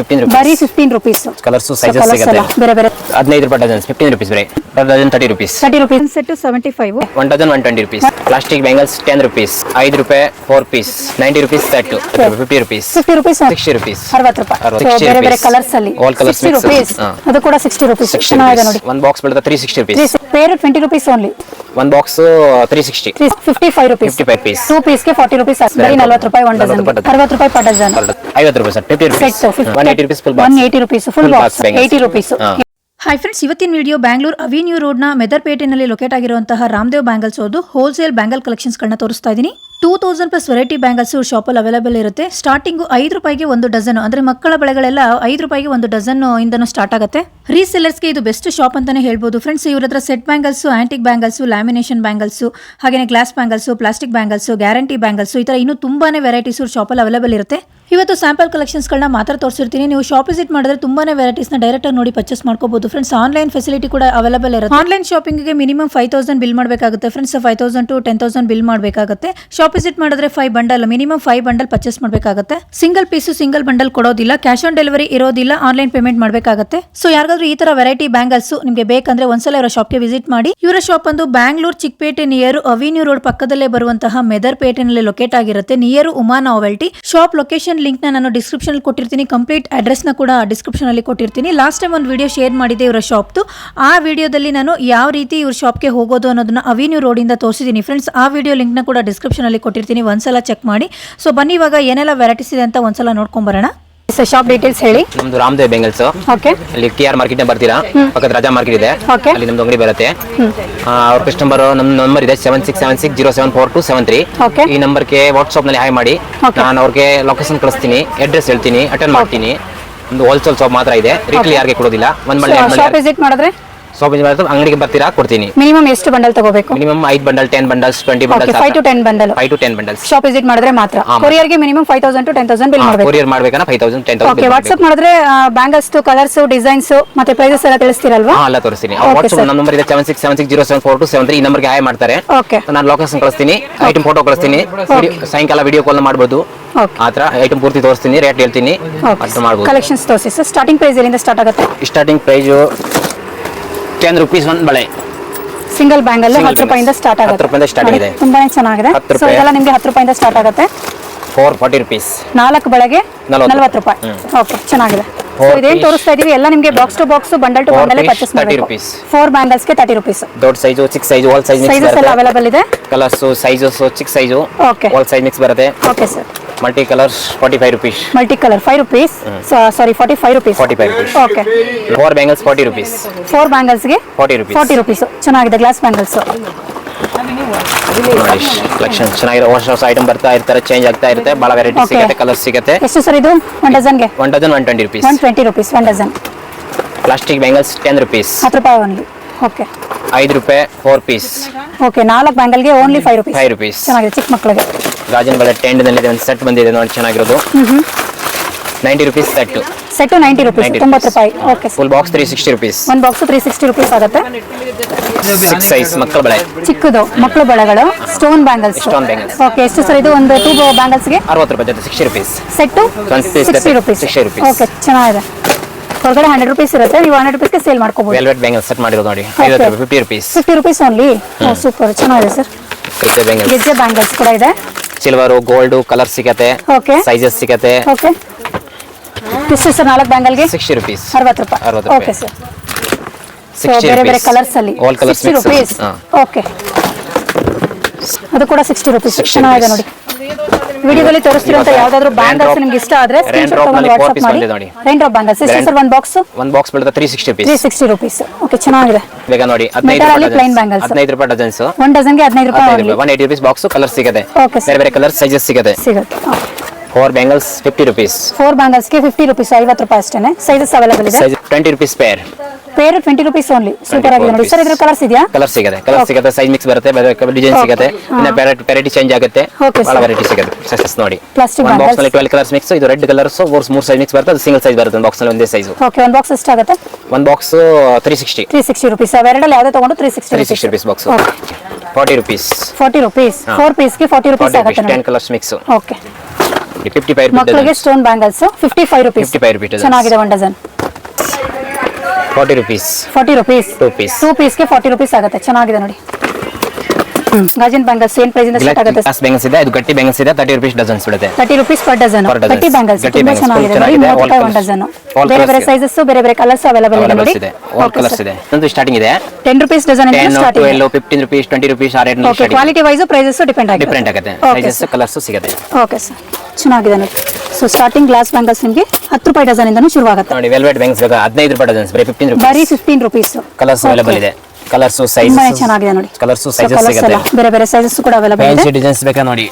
Fifteen rupees ಬರೀ fifteen rupees colours sizes ಸಿಗುತ್ತೆ. ಬೇರೆ ಬೇರೆ. ಹದಿನೈದು ರೂಪಾಯಿ ಡಜನ್ ಫಿಫ್ಟೀನ್ ರುಪೀಸ್ ಬರೀ. Per dozen thirty rupees thirty rupees set seventy five one dozen one twenty rupees plastic bangles ten rupees ಐದು ರೂಪಾಯಿ four piece ninety rupees set fifty rupees fifty rupees sixty rupees ಅರವತ್ತು ರೂಪಾಯಿ ಅರವತ್ತು. So, 60 ಬೇರೆ ಬೇರೆ rupees. Colours ಅಲ್ಲಿ. All colours sixty mix. Rupees ಹಾ. ಅದು ಕೂಡ ಸಿಕ್ಸ್ಟಿ ರುಪೀಸ್ ಚೆನ್ನಾಗಿದೆ ನೋಡಿ. ಒಂದು ಬಾಕ್ಸ್ ಬೀಳುತ್ತೆ three sixty rupees pair twenty rupees only ಒಂದು box three sixty fifty five rupees 55 piece. Two ಪೀಸ್ಗೆ forty rupees ಬರೀ ನಲ್ವತ್ತು ರೂಪಾಯಿ ಒನ್ ಡಜನ್. ಅರವತ್ತು ರೂಪಾಯಿ ಪರ್ ಡಜನ್ ಐವತ್ತು ರೂಪಾಯಿ sir. Fifty rupees set one eighty rupees full one eighty rupees full Full box. Eighty rupees ಹಾ. Hi friends ಇವತ್ತಿನ video Bangalore avenue ರೋಡ್ನ ಮೆದರ್ಪೇಟೆನಲ್ಲಿ ಲೊಕೇಟ್ ಆಗಿರುವಂತಹ ರಾಮದೇವ್ ಬ್ಯಾಂಗಲ್ಸ್ ಅವ್ರದ್ದು ಹೋಲ್ಸೇಲ್ ಬ್ಯಾಂಗಲ್ ಕಲೆಕ್ಷನ್ಸ್ಗಳನ್ನ ತೋರಿಸ್ತಾ ಇದ್ದೀನಿ. Two thousand plus variety bangles ಶಾಪಲ್ಲಿ ಅವೈಲೇಬಲ್ ಇರುತ್ತೆ. ಸ್ಟಾರ್ಟಿಂಗು ಐದು ರೂಪಾಯಿಗೆ ಒಂದು ಡಜನ್ ಅಂದರೆ ಮಕ್ಕಳ ಬಳೆಗಳೆಲ್ಲ ಐದು ರೂಪಾಯಿಗೆ ಒಂದು ಡಜನ್ ಇಂದನೂ ಸ್ಟಾರ್ಟ್ ಆಗುತ್ತೆ. ರೀಸೆಲ್ಲರ್ಸ್ಗೆ ಇದು ಬೆಸ್ಟ್ ಶಾಪ್ ಅಂತಾನೆ ಹೇಳ್ಬೋದು. ಫ್ರೆಂಡ್ಸ್ ಇವ್ರ ಹತ್ರ set bangles antique bangles lamination bangles ಹಾಗೆಯೇ glass bangles plastic bangles guarantee bangles ಈ ಥರ ಇನ್ನೂ ತುಂಬಾನೇ ವೆರೈಟೀಸ್ ಶಾಪಲ್ಲಿ ಅವೈಲೇಬಲ್ ಇರುತ್ತೆ. ಇವತ್ತು ಸ್ಯಾಂಪಲ್ ಕಲೆಕ್ಷನ್ಸ್ಗಳನ್ನ ಮಾತ್ರ ತೋರಿಸಿರ್ತೀನಿ. ನೀವು ಶಾಪ್ ವಿಸಿಟ್ ಮಾಡಿದ್ರೆ ತುಂಬಾನೇ ವೆರೈಟೀಸ್ನ ಡೈರೆಕ್ಟ್ ಆಗಿ ನೋಡಿ ಪರ್ಚೇಸ್ ಮಾಡ್ಕೋಬಹುದು ಫ್ರೆಂಡ್ಸ್ ಆನ್ಲೈನ್ ಫೆಸಿಲಿಟಿ ಕೂಡ ಅವೈಲೇಬಲ್ ಇರುತ್ತೆ. ಆನ್ಲೈನ್ ಶಾಪಿಂಗ್ಗೆ ಮಿನಿಮಮ್ ಫೈವ್ ತೌಸಂಡ್ ಬಿಲ್ ಮಾಡಬೇಕಾಗುತ್ತೆ. Friends five thousand to ten thousand bill ಮಾಡಬೇಕಾಗುತ್ತೆ. ಶಾಪ್ ವಿಸಿಟ್ ಮಾಡಿದ್ರೆ five bundle minimum five bundle purchase ಮಾಡಬೇಕಾಗುತ್ತೆ. ಸಿಂಗಲ್ ಪೀಸು ಸಿಂಗಲ್ ಬಂಡಲ್ ಕೊಡೋದಿಲ್ಲ. ಕ್ಯಾಶ್ ಆನ್ ಡೆಲಿವರಿ ಇರೋದಿಲ್ಲ. Online payment ಮಾಡಬೇಕಾಗುತ್ತೆ. ಸೊ ಯಾರಾದ್ರೂ ಈ ತರ ವೆರೈಟಿ ಬ್ಯಾಂಗಲ್ಸ್ ನಿಮಗೆ ಬೇಕಂದ್ರೆ ಒಂದ್ಸಲ ಇವರ ಶಾಪ್ಗೆ ವಿಸಿಟ್ ಮಾಡಿ. ಇವರ ಶಾಪ್ ಒಂದು Bangalore Chickpet near avenue road ಪಕ್ಕದಲ್ಲೇ ಬರುವಂತಹ ಮೆದರ್ ಪೇಟೆನಲ್ಲಿ ಲೊಕೇಟ್ ಆಗಿರುತ್ತೆ. Near Uma novelty shop location ಲಿಂಕ್ನ ನಾನು ಡಿಸ್ಕ್ರಿಪ್ಷನಲ್ಲಿ ಕೊಟ್ಟಿರ್ತೀನಿ. ಕಂಪ್ಲೀಟ್ ಅಡ್ರೆಸ್ನ ಕೂಡ ಡಿಸ್ಕ್ರಿಪ್ಷನಲ್ಲಿ ಕೊಟ್ಟಿರ್ತೀನಿ. ಲಾಸ್ಟ್ ಟೈಮ್ ಒಂದು ವಿಡಿಯೋ ಶೇರ್ ಮಾಡಿದೆ ಇವರ ಶಾಪ್ದು ಆ ವಿಡಿಯೋದಲ್ಲಿ ನಾನು ಯಾವ ರೀತಿ ಇವ್ರ ಶಾಪ್ಗೆ ಹೋಗೋದು ಅನ್ನೋದನ್ನ ಅವಿನ್ಯೂ ರೋಡಿಂದ ತೋರಿಸಿದ್ದೀನಿ. ಫ್ರೆಂಡ್ಸ್ ಆ ವಿಡಿಯೋ ಲಿಂಕ್ನ ಕೂಡ ಡಿಸ್ಕ್ರಿಪ್ಷನಲ್ಲಿ ಕೊಟ್ಟಿರ್ತೀನಿ. ಒಂದ್ಸಲ ಚೆಕ್ ಮಾಡಿ. ಸೊ ಬನ್ನಿ ಇವಾಗ ಏನೆಲ್ಲ ವೆರೈಟೀಸ್ ಇದೆ ಅಂತ ಒಂದ್ಸಲ ನೋಡ್ಕೊಂಡ್ ಶಾಪ್ ಡೀಟೇಲ್ಸ್ ಹೇಳಿ. ನಮ್ದು ರಾಮದೇವ್ ಬೆಂಗಲ್ಸ್ ಓಕೆ ಅಲ್ಲಿ ಕೆ ಆರ್ ಮಾರ್ಕೆಟ್ ಬರ್ತೀರಾ? ಪಕ್ಕದ ರಾಜಾ ಮಾರ್ಕೆಟ್ ಇದೆ. ಅಲ್ಲಿ ನಮ್ದು ಅಂಗಡಿ ಬರುತ್ತೆ. ಆ, ಅವ್ರ ಕಸ್ಟಮರ್ ನಮ್ ನಂಬರ್ ಇದೆ seven six seven six zero seven four two seven three ಈ ನಂಬರ್ಗೆ ವಾಟ್ಸ್ಆಪ್ನಲ್ಲಿ ಹಾಯ್ ಮಾಡಿ. ನಾನು ಅವ್ರಿಗೆ ಲೊಕೇಶನ್ ಕಳಿಸ್ತೀನಿ ಅಡ್ರೆಸ್ ಹೇಳ್ತೀನಿ ಅಟೆಂಡ್ ಮಾಡ್ತೀನಿ. ಒಂದು ಹೋಲ್ಸೇಲ್ ಶಾಪ್ ಮಾತ್ರ ಇದೆ. ರಿಟೇಲ್ ಯಾರಿಗೆ ಕೊಡೋದಿಲ್ಲ. ಒಂದ್ ಮಳೆ ವಿಸಿಟ್ ಮಾಡಿದ್ರೆ? ಅಂಗಡಿಗೆ ಬರ್ತೀರಾ? ಕೊಡ್ತೀನಿ. ಮಿನಿಮಮ್ ಎಷ್ಟು ಬಂಡಲ್ ತಗೋಬೇಕು? ಮಿನಿಮಮ್ ಐದು bundle ten bundles twenty five to ten bundle five to ten bundle shop visit ಮಾಡಿದ್ರೆ ಮಾತ್ರ. ಕೊರಿಯರ್ಗೆ minimum five thousand to ten thousand bill ಮಾಡಬೇಕು. ಕೊರಿಯರ್ ಮಾಡಬೇಕಂದ್ರೆ five thousand ten okay WhatsApp ಮಾಡಿದ್ರೆ ಬ್ಯಾಂಗಲ್ಸ್ ಕಲರ್ಸ್ ಡಿಸೈನ್ಸ್ ಮತ್ತೆ prices ಎಲ್ಲ ತಿಳಿಸ್ತೀರಲ್ವಾ? ಎಲ್ಲ ತೋರಿಸ್ತೀನಿ. ವಾಟ್ಸ್ಆಪ್. ನಮ್ಮ ನಂಬರ್ ಇದೆ seven six seven six zero seven four two seven three ಈ ನಂಬರ್ಗೆ ಹಾಯ್ ಮಾಡ್ತಾರೆ. ಓಕೆ ನಾನು ಲೊಕೇಶನ್ ಕಳಿಸ್ತೀನಿ ಐಟಮ್ ಫೋಟೋ ಕಳಿಸ್ತೀನಿ. ಸಾಯಂಕಾಲ ವಿಡಿಯೋ ಕಾಲ್ ಮಾಡ್ಬೋದು. ಓಕೆ ಆ ಥರ ಐಟಮ್ ಪೂರ್ತಿ ತೋರಿಸ್ತೀನಿ ರೇಟ್ ಹೇಳ್ತೀನಿ. ಅಷ್ಟು ಮಾಡ್ಬೋದು. ಕಲೆಕ್ಷನ್ಸ್ ತೋರಿಸಿ ಸ್ಟಾರ್ಟಿಂಗ್ ಪ್ರೈಸ್ ಎಲ್ಲಿಂದ ಸ್ಟಾರ್ಟ್ ಆಗುತ್ತೆ? ಸ್ಟಾರ್ಟಿಂಗ್ ಪ್ರೈಸು ಟೆನ್ ರುಪೀಸ್ ಒಂದು ಬಳೆ. ಸಿಂಗಲ್ ಬ್ಯಾಂಗಲ್ ಹತ್ತು ರೂಪಾಯಿಂದ ಸ್ಟಾರ್ಟ್ ಆಗುತ್ತೆ. ಹತ್ತು ರೂಪಾಯಿಂದ ಸ್ಟಾರ್ಟ್ ಆಗಿದೆ. ಇದೆ. ತುಂಬಾನೇ ಚೆನ್ನಾಗಿದೆ. ಸೊ. ಇದೆಲ್ಲ ನಿಮಗೆ ಹತ್ತು ರೂಪಾಯಿಂದ ಸ್ಟಾರ್ಟ್ ಆಗುತ್ತೆ. ಫೋರ್ ಫಾರ್ಟಿ ರುಪೀಸ್ ನಾಲ್ಕು ಬೆಳಗ್ಗೆ ನಲವತ್ತು. ರೂಪಾಯಿ. ಓಕೆ ಚೆನ್ನಾಗಿದೆ. ಸೊ ಇದೇನು. ತೋರಿಸ್ತಾ ಇದೀವಿ? ಎಲ್ಲ ನಿಮಗೆ box to box bundle to bundle purchase 30 ಮಾಡಬೇಕು. ಫೋರ್ ಬ್ಯಾಂಗಲ್ಸ್ಗೆ ತರ್ಟಿ ರುಪೀಸ್ ದೊಡ್ಡ ಸೈಜ್ ಚಿಕ್ಕ size all size mix sizes ಎಲ್ಲ ಬರುತ್ತೆ. ಅವೈಲೇಬಲ್ ಇದೆ? ಕಲರ್ಸ್ ಸೈಜಸ್ ಚಿಕ್ಕ size okay all size mix ಬರುತ್ತೆ. Okay sir multi colours forty five rupees multi colour five rupees sorry forty five rupees 45 rupees okay four bangles forty rupees four ಬ್ಯಾಂಗಲ್ಸ್ಗೆ forty rupees forty rupees ಚೆನ್ನಾಗಿದೆ glass bangles ನೋಡಿ collection ಚೆನ್ನಾಗಿರೋ ಹೊಸ ಹೊಸ item ಬರ್ತಾ ಇರ್ತಾರೆ change ಆಗ್ತಾ ಇರುತ್ತೆ. ಭಾಳ ವೆರೈಟಿ. ಸಿಗುತ್ತೆ ಕಲರ್ ಸಿಗುತ್ತೆ. ಎಷ್ಟು ಸರ್ ಇದು? One ಡಜನ್ಗೆ one dozen one twenty rupees one twenty rupees one dozen plastic bangles ten rupees ಹತ್ತು ರೂಪಾಯಿ ಓನ್ಲಿ ಓಕೆ ಐದು ರೂಪಾಯಿ ಫೋರ್ ಪೀಸ್ ಓಕೆ ನಾಲ್ಕು ಬ್ಯಾಂಗಲ್ಗೆ only five rupees five rupees ಚೆನ್ನಾಗಿದೆ ಚಿಕ್ಕ ಮಕ್ಕಳಿಗೆ. ಗಾಜನ್ ಬಳೆ ಟೆಂಡ್ನಲ್ಲಿದೆ ಒಂದು ಸೆಟ್ ಬಂದಿದೆ ನೋಡಿ ಚೆನ್ನಾಗಿರೋದು. Ninety rupees set set ninety rupees 90 ತೊಂಬತ್ತು ರೂಪಾಯಿ. Okay full box three sixty rupees ಒಂದು ಬಾಕ್ಸ್ ತ್ರೀ ಸಿಕ್ಸ್ಟಿ ರುಪೀಸ್ ಆಗುತ್ತೆ. ಸಿಕ್ಸ್ ಸೈಜ್ ಮಕ್ಕಳ ಬಳೆ. ಚಿಕ್ಕದು ಮಕ್ಕಳ ಬಳೆಗಳು stone bangles stone bangles okay ಎಷ್ಟು ಸರ್ ಇದು? ಒಂದು ಟೂ ಬ್ಯಾಂಗಲ್ಸ್ಗೆ ಅರವತ್ತು ರೂಪಾಯಿ ಜೊತೆ sixty rupees set sixty rupees sixty rupees 60 rupees. Okay ಚೆನ್ನಾಗಿದೆ. ಹೊರಗಡೆ ಹಂಡ್ರೆಡ್ ರುಪೀಸ್ ಇರುತ್ತೆ ನೀವು ಹಂಡ್ರೆಡ್ ರುಪೀಸ್ಗೆ ಸೇಲ್ ಮಾಡ್ಕೋಬಹುದು ವೆಲ್ವೆಟ್ ಬ್ಯಾಂಗಲ್ ಸೆಟ್ ಮಾಡಿರೋದು ನೋಡಿ. ಐವತ್ತು ರೂಪಾಯಿ fifty rupees fifty rupees only super ಚೆನ್ನಾಗಿದೆ ಸರ್ ಗೆಜ್ಜೆ ಬ್ಯಾಂಗಲ್ಸ್ ಕೂಡ ಇದೆ. ಸಿಲ್ವರು ಗೋಲ್ಡ್ ಕಲರ್ ಸಿಗತ್ತೆ ಓಕೆ ಸೈಜಸ್ ಸಿಗತ್ತೆ. ಓಕೆ ಎಷ್ಟು ಸರ್ ನಾಲ್ಕು ಬ್ಯಾಂಗಲ್ಗೆ ಸಿಕ್ಸ್ಟಿ ರುಪೀಸ್ ಅರವತ್ತು ರೂಪಾಯಿ. ಅರವತ್ತು ಓಕೆ ರೂಪಾಯಿ ಸರ್ ಸೊ ಸಿಕ್ಸ್ಟಿ ಬೇರೆ ಬೇರೆ ರುಪೀಸ್ ಕಲರ್ಸ್ ಅಲ್ಲಿ ಸಿಕ್ಸ್ಟಿ ರುಪೀಸ್ ಓಕೆ ಅದು ಕೂಡ ಸಿಕ್ಸ್ಟಿ ರುಪೀಸ್ 60 ಚೆನ್ನಾಗಿದೆ ನೋಡಿ. ವಿಡಿಯೋದಲ್ಲಿ ತೋರಿಸ್ತಿರೋಂಥ ಇವಾಗ ಯಾವ್ದಾದ್ರು ಬ್ಯಾಂಗಲ್ಸ್ ನಿಮ್ಗೆ ಇಷ್ಟ ಆದ್ರೆ ತಗೊಂಡು ವಾಟ್ಸ್ಆಪ್ ಮಾಡಿ. ನೋಡಿ. ರೈನ್ ಡ್ರಾಪ್ ಬ್ಯಾಂಗಲ್ಸ್ ಎಷ್ಟು ಸರ್ ಒಂದು ಬಾಕ್ಸ್ ಒಂದು ಬಾಕ್ಸ್ ಬೀಳುತ್ತೆ three sixty three rupees sixty rupees okay ಚೆನ್ನಾಗಿದೆ. ಬೇಗ ನೋಡಿ ಹದಿನೈದು ರೂಪಾಯಿ ಡಜನ್ಸ್ bangles. ಹದಿನೈದು ರೂಪಾಯಿ ಡಜನ್ಸ್ ಒನ್ ಡಜನ್ಗೆ ಹದಿನೈದು ರೂಪಾಯಿ one eighty rupees box colour ಸಿಗದೆ. ಬೇರೆ ಬೇರೆ ಕಲರ್ ಸೈಜಸ್ ಸಿಗುತ್ತೆ. ಸಿಗುತ್ತೆ four bangles fifty rupees four ಬ್ಯಾಂಗಲ್ಸ್ಗೆ fifty rupees ಐವತ್ತು ರೂಪಾಯಿ ಅಷ್ಟೇ ಸೈಜಸ್ ಅವೈಲೇಬಲ್ ಇದೆ. Size twenty rupees pair pair twenty rupees only super ಆಗಿದೆ ನೋಡಿ. ಸರ್ ಇದ್ರ ಕಲರ್ಸ್ ಇದೆಯಾ? ಕಲರ್ ಸಿಗುತ್ತೆ ಕಲರ್ ಸಿಗುತ್ತೆ ಸೈಜ್ ಮಿಕ್ಸ್ ಬರುತ್ತೆ ಬೇರೆ ಡಿಸೈನ್ ಸಿಗುತ್ತೆ. ಇನ್ನ ವೆರೈಟಿ ಚೇಂಜ್ ಆಗುತ್ತೆ. ಭಾಳ ವೆರೈಟಿ ಸಿಗುತ್ತೆ. ಸೈಜಸ್ ನೋಡಿ. ಪ್ಲಾಸ್ಟಿಕ್ ಬಾಕ್ಸ್ನಲ್ಲಿ ಟ್ವೆಲ್ ಕಲರ್ಸ್ ಮಿಕ್ಸ್ ಇದು ರೆಡ್ ಕಲರ್ಸ್ ಮೂರ್ ಮೂರ್ ಸೈಜ್ ಮಿಕ್ಸ್ ಬರುತ್ತೆ. ಅದು ಸಿಂಗಲ್ ಸೈಜ್ ಬರುತ್ತೆ. ಒಂದು ಬಾಕ್ಸ್ನಲ್ಲಿ ಒಂದೇ ಸೈಜ್ ಓಕೆ ಒಂದು ಬಾಕ್ಸ್ ಎಷ್ಟಾಗುತ್ತೆ ಒಂದು box three sixty three sixty rupees ಎರಡಲ್ಲಿ ಯಾವುದೇ ತಗೊಂಡು three sixty three sixty rupees box forty rupees forty rupees four ಪೀಸ್ಗೆ forty rupees ಆಗುತ್ತೆ ten colours mix okay fifty five ಮಕ್ಕಳಿಗೆ stone bangles fifty five rupees 55 five rupees ಚೆನ್ನಾಗಿದೆ one dozen forty rupees forty rupees two piece two ಪೀಸ್ಗೆ forty rupees ಆಗುತ್ತೆ. ಚೆನ್ನಾಗಿದೆ ನೋಡಿ. ಗಾಜಿನ bangles ಏನ್ price ಇಂದ start ಆಗುತ್ತೆ. ಗ್ಲಾಸ್ ಬ್ಯಾಂಗಲ್ಸ್ ಇದೆ ಇದು ಗಟ್ಟಿ ಬ್ಯಾಂಗಲ್ಸ್ ಇದೆ ತರ್ಟಿ ರುಪೀಸ್ ಡಜನ್ಸ್ ಬಿಡುತ್ತೆ 30 ರೂಪೀಸ್ ಪರ್ ಡಜನ್ ಗಟ್ಟಿ ಬ್ಯಾಂಗಲ್ಸ್ ತುಂಬಾ ಚೆನ್ನಾಗಿದೆ. ನೋಡಿ ಚೆನ್ನಾಗಿದೆ. ಮೂವತ್ತು ರೂಪಾಯಿ All ಡಜನ್ ಬೇರೆ ಬೇರೆ ಇದೆ. ಸೈಜಸ್ ಬೇರೆ ಬೇರೆ ಕಲರ್ಸ್ ಅವೈಲೇಬಲ್ ಇದೆ ನೋಡಿ. ಆಲ್ ಕಲರ್ಸ್ ಇದೆ. ಒಂದು ಸ್ಟಾರ್ಟಿಂಗ್ ಇದೆ. 10 ರೂಪೀಸ್ ಡಜನ್ ಇಂದ starting start twelve fifteen rupees twenty rupees ಆ rate okay quality wise prices depend ಆಗುತ್ತೆ. ಡಿಫ್ರೆಂಟ್ ಆಗುತ್ತೆ. ಸೈಜಸ್ ಕಲರ್ಸ್ ಸಿಗುತ್ತೆ. ಓಕೆ ಸರ್ ಚೆನ್ನಾಗಿದೆ ನೋಡಿ. ಸೊ ಸ್ಟಾರ್ಟಿಂಗ್ ಗ್ಲಾಸ್ ಬ್ಯಾಂಗಲ್ಸ್ ನಿಮಗೆ ಹತ್ತು ರೂಪಾಯಿ ಡಜನ್ ಇಂದನೂ ಶುರುವಾಗುತ್ತೆ. ನೋಡಿ ವೆಲ್ವೆಟ್ ಬ್ಯಾಂಗಲ್ಸ್ ಬೇಕಾ ಹದಿನೈದು ರೂಪಾಯಿ ಡಜನ್ ಬರೀ ಫಿಫ್ಟೀನ್ ಬರೀ rupees fifteen rupees colours available ಇದೆ. ಕಲರ್ಸ್ ಸೈಜ್ ತುಂಬಾನೇ ಚೆನ್ನಾಗಿದೆ ನೋಡಿ. ಕಲರ್ಸ್ ಸೈಜಸ್ ಸಿಗುತ್ತೆ. ಬೇರೆ ಬೇರೆ ಸೈಜಸ್ ಕೂಡ ಅವೈಲೇಬಲ್ ಇದೆ. ಫ್ಯಾನ್ಸಿ ಡಿಸೈನ್ಸ್ ಬೇಕಾ ನೋಡಿ?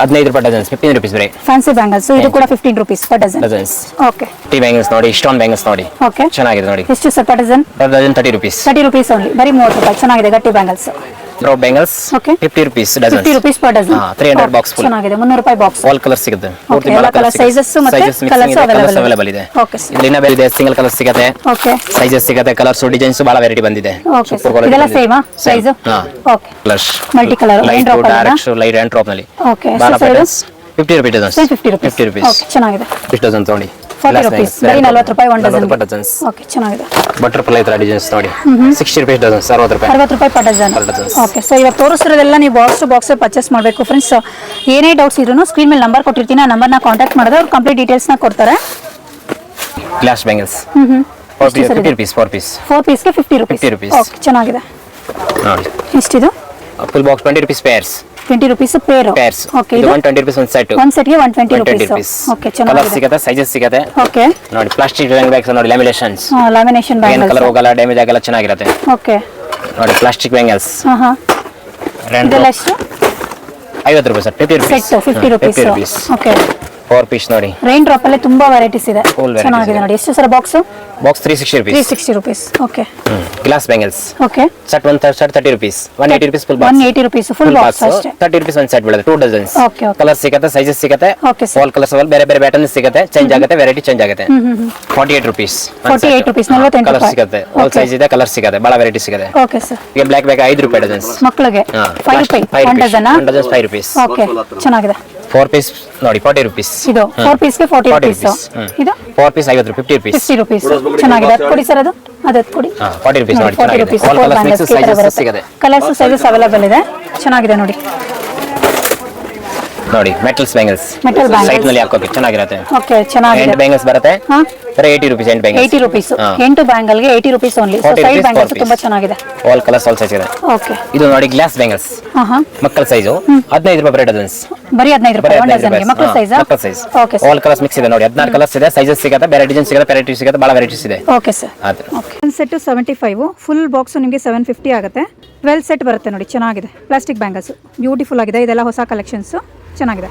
ಹದಿನೈದು ರೂಪಾಯಿ ಡಜನ್ಸ್ ಫಿಫ್ಟೀನ್ ರುಪೀಸ್ ಬರೀ. ಫ್ಯಾನ್ಸಿ ಬ್ಯಾಂಗಲ್ಸ್ ಇದು ಕೂಡ fifteen rupees per dozen dozens okay T bangles ನೋಡಿ ಇಷ್ಟೊಂದು ಬ್ಯಾಂಗಲ್ಸ್ ನೋಡಿ. ಓಕೆ ಚೆನ್ನಾಗಿದೆ ನೋಡಿ. ಎಷ್ಟು sir per dozen dozen thirty rupees thirty rupees only ಬರೀ ಮೂವತ್ತು ರೂಪಾಯಿ. ಚೆನ್ನಾಗಿದೆ ಗಟ್ಟಿ bangles draw bangles. Fifty rupees dozen fifty rupees per dozen ಹಾ, 300 box full. ಚೆನ್ನಾಗಿದೆ. ಮುನ್ನೂರು ರೂಪಾಯಿ ಬಾಕ್ಸ್ ಆಲ್ ಕಲರ್ ಸಿಗುತ್ತೆ. ಎಲ್ಲ. ಅವೈಲೇಬಲ್ ಇದೆ ಬೇರೆ ಇದೆ ಸಿಂಗಲ್ ಕಲರ್ ಸಿಗುತ್ತೆ. ಸೈಜಸ್ ಸಿಗುತ್ತೆ ಕಲರ್ಸ್ ಡಿಸೈನ್ಸ್ ಬಹಳ ವೆರೈಟಿ ಬಂದಿದೆ. ಓಕೆ ಇದೆಲ್ಲ ಸೇಮಾ size okay plus Multi colour, rain light direct light and ಡ್ರಾಪ್ನಲ್ಲಿ. ಬಹಳ fifty rupees fifty rupees fifty rupees ಚೆನ್ನಾಗಿದೆ. ಫಿಫ್ಟಿ ಡಜನ್ ತಗೊಳ್ಳಿ ಫಾರ್ಟಿ ರುಪೀಸ್ ಬರೀ ನಲ್ವತ್ತು ರೂಪಾಯಿ ಒನ್ ಡಜನ್ ಡಜನ್ಸ್ ಓಕೆ ಚೆನ್ನಾಗಿದೆ. ಬಟರ್ಫ್ಲೈ ತರ ಡಿಸೈನ್ಸ್ ನೋಡಿ. ಸಿಕ್ಸ್ಟಿ ರುಪೀಸ್ ಡಜನ್ಸ್ ಅರವತ್ತು ರೂಪಾಯಿ. ಅರವತ್ತು ರೂಪಾಯಿ ಪರ್ ಡಜನ್ ಓಕೆ ಸೊ ಇವಾಗ ತೋರಿಸ್ತಿರೋದೆಲ್ಲ ನೀವು ಬಾಕ್ಸ್ ಟು ಬಾಕ್ಸ್ ಪರ್ಚೇಸ್ ಮಾಡಬೇಕು. ಫ್ರೆಂಡ್ಸ್ ಏನೇ ಡೌಟ್ಸ್ ಇದ್ರು ಸ್ಕ್ರೀನ್ ಮೇಲೆ ನಂಬರ್ ಕೊಟ್ಟಿರ್ತೀನಿ. ಆ ನಂಬರ್ ನಂಬರ್ನ ಕಾಂಟ್ಯಾಕ್ಟ್ ಮಾಡಿದ್ರೆ ಅವ್ರು ಕಂಪ್ಲೀಟ್ ಡೀಟೇಲ್ಸ್ನ ಕೊಡ್ತಾರೆ. ಗ್ಲಾಸ್ ಬ್ಯಾಂಗಲ್ಸ್ ಹ್ಞೂ ಹ್ಞೂ fifty rupees four piece four ಪೀಸ್ಗೆ fifty rupees 50 rupees. Okay ಚೆನ್ನಾಗಿದೆ. ನೋಡಿ. ಎಷ್ಟಿದು? Full box twenty rupees pairs twenty rupees pair pairs okay ಇದು ಒನ್ ಟ್ವೆಂಟಿ ರುಪೀಸ್ ಒಂದು ಸೆಟ್ ಒಂದು ಸೆಟ್ಗೆ one twenty rupees okay colour ಸಿಗುತ್ತೆ sizes ಸಿಗುತ್ತೆ. Okay ನೋಡಿ ಪ್ಲಾಸ್ಟಿಕ್ ಬ್ಯಾಂಗ್ಸ್ ನೋಡಿ laminations lamination bangle colour ಹೋಗಲ್ಲ ಡ್ಯಾಮೇಜ್ ಆಗಲ್ಲ ಚೆನ್ನಾಗಿರುತ್ತೆ. ಓಕೆ ನೋಡಿ ಪ್ಲಾಸ್ಟಿಕ್ ಬ್ಯಾಂಗಲ್ಸ್ ಹಾಂ ಹಾಂ ಇದೆಲ್ಲ ಎಷ್ಟು? ಐವತ್ತು ರೂಪಾಯಿ sir fifty rupees set fifty rupees fifty rupees okay four piece ನೋಡಿ. ರೈನ್ ಡ್ರಾಪ್ ಅಲ್ಲಿ ತುಂಬಾ ವೆರೈಟೀಸ್ ಇದೆ. Full varieties ಚೆನ್ನಾಗಿದೆ ಇದೆ. ನೋಡಿ. ಎಷ್ಟು sir box box three sixty three rupees sixty rupees okay glass bangles okay set one set thirty rupees one eighty rupees full one box eighty rupees full box ಅಷ್ಟೇ. Thirty rupees ಒಂದು set ಬೀಳುತ್ತೆ. Two dozens okay okay. Colour ಸಿಗುತ್ತೆ sizes ಸಿಗುತ್ತೆ. Okay sir. All colours ಬೇರೆ ಬೇರೆ pattern ಸಿಗುತ್ತೆ. Change ಆಗುತ್ತೆ variety change ಆಗುತ್ತೆ. Forty eight rupees 48 rupees, 48 colour ರೂಪಾಯಿ. ಸಿಗುತ್ತೆ. All Okay. ಸೈಜ್ ಇದೆ ಕಲರ್ ಸಿಗುತ್ತೆ. ಬಹಳ ವೆರೈಟಿ ಸಿಗುತ್ತೆ. ಓಕೆ ಸರ್ ಈಗ ಬ್ಲಾಕ್ ಬ್ಯಾಗ್ ಐದು ರೂಪಾಯಿ ಡಜನ್ಸ್ ಮಕ್ಕಳಿಗೆ ಫೈವ್ ರೂಪಾಯಿ one dozen five rupees okay ಚೆನ್ನಾಗಿದೆ. ಫೋರ್ ಪೀಸ್ ನೋಡಿ ಫಾರ್ಟಿ ರುಪೀಸ್ ಇದು ಫೋರ್ ಪೀಸ್ಗೆ ಫಾರ್ಟಿ ರುಪೀಸ್ ಇದು ಫೋರ್ ಪೀಸ್ ಐವತ್ತು ಫಿಫ್ಟಿ ರುಪೀಸ್ ಫಿಫ್ಟಿ ರುಪೀಸ್ ಚೆನ್ನಾಗಿದೆ. ಅದು ಕೊಡಿ ಸರ್ ಅದು? ಅದು ಕೊಡಿ. ಫಾರ್ಟಿ ರುಪೀಸ್ ನೋಡಿ forty rupees colours sizes available ಇದೆ. ಚೆನ್ನಾಗಿದೆ ನೋಡಿ. ನೋಡಿ ಮೆಟಲ್ಸ್ ಬ್ಯಾಂಗಲ್ಸ್ Metal bangles. ಸೈಡ್ನಲ್ಲಿ ಹಾಕೋಕೆ ಚೆನ್ನಾಗಿರುತ್ತೆ. ಓಕೆ ಚೆನ್ನಾಗಿದೆ. ಬ್ಯಾಂಗಲ್ಸ್ ಬರುತ್ತೆ. ಹಾ? ಬರೀ ಏಯ್ಟಿ ರುಪೀಸ್ ಎಂಟು ಬ್ಯಾಂಗಲ್ಸ್ ಏಯ್ಟಿ ರುಪೀಸ್ ಹಾ. ಎಂಟು ಬ್ಯಾಂಗಲ್ಗೆ eighty rupees only so 40 side rupees, bangles 4 ತುಂಬಾ ಚೆನ್ನಾಗಿದೆ. ಆಲ್ ಕಲರ್ಸ್ ಆಲ್ ಸೈಜ್ ಇದೆ. ಓಕೆ ಇದು ನೋಡಿ ಗ್ಲಾಸ್ ಬ್ಯಾಂಗಲ್ಸ್ ಹಾ ಹಾ ಮಕ್ಕಳ ಸೈಜು ಹದಿನೈದು ರೂಪಾಯಿ ಬರೀ ಡಜನ್ಸ್ ಬರೀ ಹದಿನೈದು ರೂಪಾಯಿ ಒನ್ ಹದಿನೈದು ಡಜನ್ಗೆ ಮಕ್ಕಳ ಸೈಜ್ ಮಕ್ಕಳ size okay sir all colours mix ಇದೆ ನೋಡಿ. ಹದಿನಾರು ಕಲರ್ಸ್ ಇದೆ ಸೈಜಸ್ ಸಿಗುತ್ತೆ ಬೇರೆ ಡಿಸೈನ್ ಸಿಗುತ್ತೆ ವೆರೈಟಿ ಸಿಗುತ್ತೆ ಬಹಳ ವೆರೈಟೀಸ್ ಇದೆ. ಓಕೆ ಸರ್ ಅದು ಒಂದು set seventy five full box ನಿಮಗೆ ಸೆವೆನ್ ಫಿಫ್ಟಿ ಆಗುತ್ತೆ. ಟ್ವೆಲ್ ಸೆಟ್ ಬರುತ್ತೆ ನೋಡಿ ಚೆನ್ನಾಗಿದೆ. ಪ್ಲಾಸ್ಟಿಕ್ ಬ್ಯಾಂಗಲ್ಸ್ ಬ್ಯೂಟಿಫುಲ್ ಆಗಿದೆ. ಇದೆಲ್ಲ ಹೊಸ ಕಲೆಕ್ಷನ್ಸು ಚೆನ್ನಾಗಿದೆ.